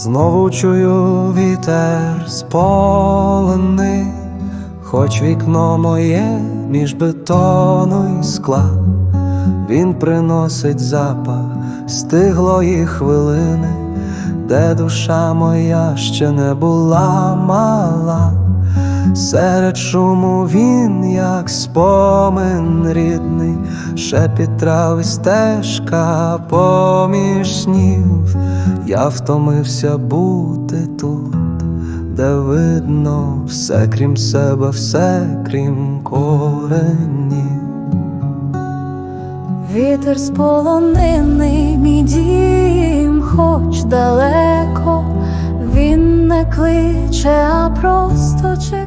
Знову чую вітер сполений, хоч вікно моє між бетону і скла, він приносить запах стиглої хвилини, де душа моя ще не була мала. Серед шуму він, як спомин рідний, шепіт трав і стежка поміж снів. Я втомився бути тут, де видно все крім себе, все крім корені. Вітер сполонений мій дім, хоч далеко, він не кличе, а просто чекає.